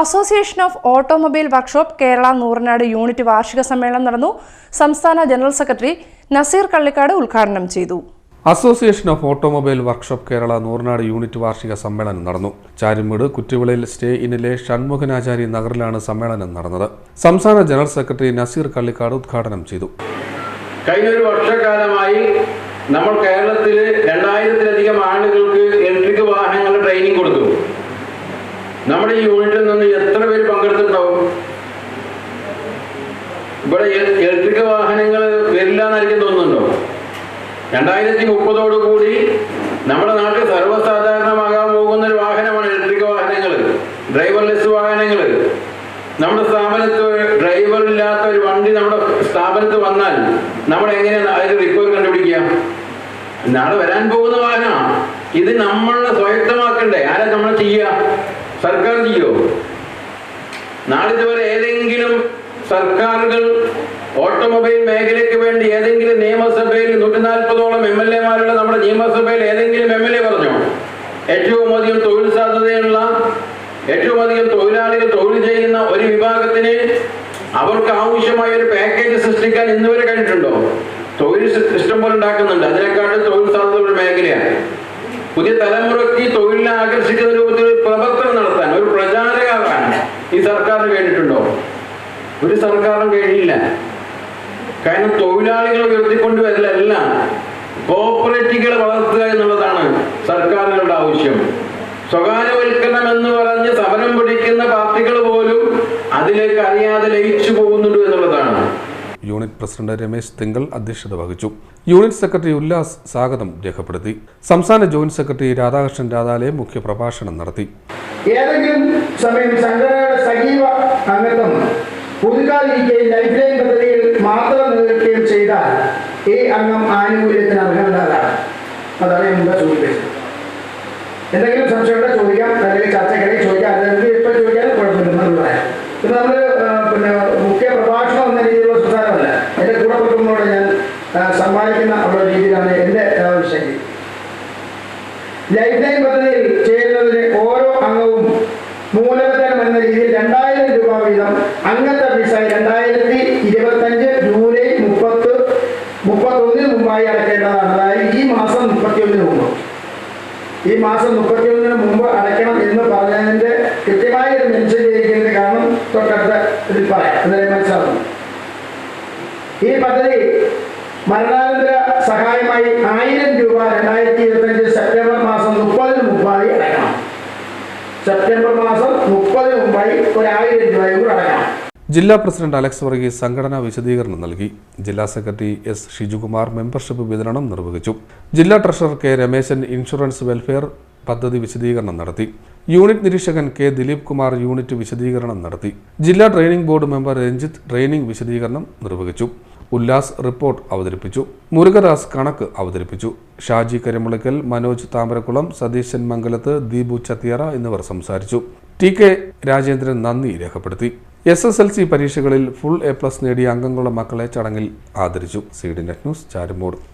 Association of automobile workshop Kerala Nooranad unit വാർഷിക സമ്മേളനം നടന്നു. സംസ്ഥാന ജനറൽ സെക്രട്ടറി നസീർ കള്ളിക്കാട് ഉദ്ഘാടനം ചെയ്തു. Association of automobile workshop Kerala Nooranad unit വാർഷിക സമ്മേളനം നടന്നു. ചാരുമൂട് കുറ്റിവിളയിൽ സ്റ്റേ ഇന്നിലെ ഷൺമുഖനാചാരി നഗറിലാണ് സമ്മേളനം നടന്നത്. സംസ്ഥാന ജനറൽ സെക്രട്ടറി നസീർ കള്ളിക്കാട് ഉദ്ഘാടനം ചെയ്തു. കഴിഞ്ഞ ഒരു വർഷക്കാലമായി നമ്മൾ കേരളത്തിൽ രണ്ടായിരത്തിലധികം ആളുകൾക്ക് ഇലക്ട്രിക് വാഹനങ്ങളുടെ ട്രെയിനിങ് കൊടുത്തു നമ്മുടെ ഈ യൂണിറ്റിൽ നിന്ന് എത്ര പേര് പങ്കെടുത്തിട്ടുണ്ടാവും? ഇവിടെ ഇലക്ട്രിക് വാഹനങ്ങൾ വരില്ല എന്നായിരിക്കും തോന്നുന്നുണ്ടോ? രണ്ടായിരത്തി കൂടി നമ്മുടെ നാട്ടിൽ സർവസാധാരണമാകാൻ പോകുന്ന ഒരു വാഹനമാണ് ഇലക്ട്രിക് വാഹനങ്ങൾ. ഡ്രൈവർലെസ് വാഹനങ്ങൾ. നമ്മുടെ സ്ഥാപനത്ത് ഡ്രൈവർ ഇല്ലാത്ത ഒരു വണ്ടി നമ്മുടെ സ്ഥാപനത്ത് വന്നാൽ നമ്മൾ എങ്ങനെയാണ് അതിന്റെ റിപ്പയർ കണ്ടുപിടിക്കുക? നാളെ വരാൻ പോകുന്ന വാഹനമാണ് ഇത് നമ്മൾ സ്വായത്തമാക്കണ്ടേ? ആരാ നമ്മൾ ചെയ്യുക? സർക്കാർ ചെയ്യോ നാളിതുവരെ ഏതെങ്കിലും സർക്കാരുകൾ ഓട്ടോമൊബൈൽ മേഖലയ്ക്ക് വേണ്ടി ഏതെങ്കിലും നിയമസഭയിൽ നൂറ്റി നാൽപ്പതോളം എം എൽ എമാരുടെ നമ്മുടെ നിയമസഭയിൽ ഏതെങ്കിലും എം എൽ എ പറഞ്ഞോ? ഏറ്റവും അധികം തൊഴിൽ സാധ്യതയുള്ള ഏറ്റവും അധികം തൊഴിലാളികൾ തൊഴിൽ ചെയ്യുന്ന ഒരു വിഭാഗത്തിന് അവർക്ക് ആവശ്യമായ ഒരു പാക്കേജ് സൃഷ്ടിക്കാൻ ഇന്ന് വരെ കഴിഞ്ഞിട്ടുണ്ടോ? തൊഴിൽ ഇഷ്ടം പോലെ ഉണ്ടാക്കുന്നുണ്ട്. അതിനെക്കാട്ടും തൊഴിൽ സാധ്യതയുള്ള മേഖലയാണ്. പുതിയ തലമുറയ്ക്ക് തൊഴിലിനെ ആകർഷിക്കുന്ന രൂപത്തിൽ പ്രവർത്തനം നടത്താൻ ഒരു പ്രചാരകാവാൻ ഈ സർക്കാരിന് വേണ്ടിയിട്ടുണ്ടോ ഒരു സർക്കാരിനും വേണ്ടിയില്ല കാരണം തൊഴിലാളികളെ ഉയർത്തിക്കൊണ്ടുവരലല്ല. കോപ്പറേറ്റീവുകളെ വളർത്തുക എന്നുള്ളതാണ് സർക്കാരുകളുടെ ആവശ്യം. സ്വകാര്യവൽക്കരണം എന്ന് പറഞ്ഞ് സമരം പിടിക്കുന്ന പാർട്ടികൾ പോലും അതിലേക്ക് അറിയാതെ ലയിച്ചു പോകുന്നുണ്ട് എന്നുള്ളതാണ്. യൂണിറ്റ് പ്രസിഡന്റ് രമേശ് തിങ്കൾ അധ്യക്ഷത വഹിച്ചു. യൂണിറ്റ് സെക്രട്ടറി ഉല്ലാസ് സ്വാഗതം രേഖപ്പെടുത്തി. സംസ്ഥാന ജോയിന്റ് സെക്രട്ടറി രാധാകൃഷ്ണൻ രാധാലെ മുഖ്യപ്രഭാഷണം നടത്തി. ഏതെങ്കിലും സമയം സംഘടനയുടെ സജീവ അംഗത്വം പുതുക്കാതിരിക്കുകയും ലൈഫ് ലൈൻ പദ്ധതിയിൽ മാത്രം നിലനിൽക്കുകയും ചെയ്താൽ ഈ അംഗം ആനുകൂല്യത്തിന് അർഹമല്ലാതാണ് അതാണ് ഞാൻ മുമ്പ് സൂചിപ്പിച്ചത്. എന്തെങ്കിലും സംശയങ്ങളെ ചോദിക്കാം. അല്ലെങ്കിൽ ചർച്ചയ്ക്കിടയിൽ ചോദിക്കാം. അല്ലെങ്കിൽ ഇപ്പം ചോദിക്കാനും കുഴപ്പമില്ലെന്ന് പറയാം. ഇത് നമ്മൾ പിന്നെ മുഖ്യ പ്രഭാഷണം എന്ന രീതിയിലുള്ള സംസാരമല്ല എന്റെ കൂടെ കുടുംബങ്ങളോട് ഞാൻ ആ, സമ്മാനിക്കുന്ന ഉള്ള രീതിയിലാണ് എന്റെ ശൈലി ലൈഫ് ലൈൻ പദ്ധതിയിൽ ചേരുന്നതിന് ഓരോ അംഗവും മൂലധനം എന്ന രീതിയിൽ രണ്ടായിരം രൂപ വീതം അംഗത്വ ഫീസായി രണ്ടായിരത്തി ഇരുപത്തഞ്ച് ജൂലൈ മുപ്പത്ത് മുപ്പത്തൊന്നിന് മുമ്പായി അടയ്ക്കേണ്ടതാണ് അതായത് ഈ മാസം മുപ്പത്തിയൊന്നിന് മുമ്പ്. ഈ മാസം മുപ്പത്തിയൊന്നിന് മുമ്പ് അടയ്ക്കണം എന്ന് പറഞ്ഞതിന്റെ കൃത്യമായി ഒരു മെൻഷൻ ചെയ്തിരിക്കുന്നത് കാരണം തൊട്ടടുത്ത ഇതിൽ പറയാം എന്നാലേ മനസ്സിലാക്കുന്നു ഈ പദ്ധതി മരണാനന്തര സഹായമായി ആയിരം രൂപ രണ്ടായിരത്തി ഇരുപത്തഞ്ച് സെപ്റ്റംബർ മാസം മുപ്പതിന് മുമ്പായി അടയ്ക്കണം. സെപ്റ്റംബർ മാസം മുപ്പതിന് മുമ്പായി ഒരു ആയിരം രൂപയും കൂടെ അടയ്ക്കണം. ജില്ലാ പ്രസിഡന്റ് അലക്സ് വർഗീസ് സംഘടനാ വിശദീകരണം നൽകി. ജില്ലാ സെക്രട്ടറി എസ് ഷിജുകുമാർ മെമ്പർഷിപ്പ് വിതരണം നിർവഹിച്ചു. ജില്ലാ treasurer K Rameshan insurance welfare പദ്ധതി വിശദീകരണം നടത്തി. യൂണിറ്റ് നിരീക്ഷകൻ കെ ദിലീപ് കുമാർ യൂണിറ്റ് വിശദീകരണം നടത്തി. ജില്ലാ training board member Ranjith training വിശദീകരണം നിർവഹിച്ചു. ഉല്ലാസ് റിപ്പോർട്ട് അവതരിപ്പിച്ചു. മുരുകദാസ് കണക്ക് അവതരിപ്പിച്ചു. ഷാജി കരിമുളയ്ക്കൽ മനോജ് താമരക്കുളം സതീശൻ മംഗലത്ത് ദീപു ചത്തിയറ എന്നിവർ സംസാരിച്ചു. ടി കെ രാജേന്ദ്രൻ നന്ദി രേഖപ്പെടുത്തി. എസ് എസ് എൽ സി പരീക്ഷകളിൽ ഫുൾ എ പ്ലസ് നേടിയ അംഗങ്ങളുടെ മക്കളെ ചടങ്ങിൽ ആദരിച്ചു. C D net news Charummood.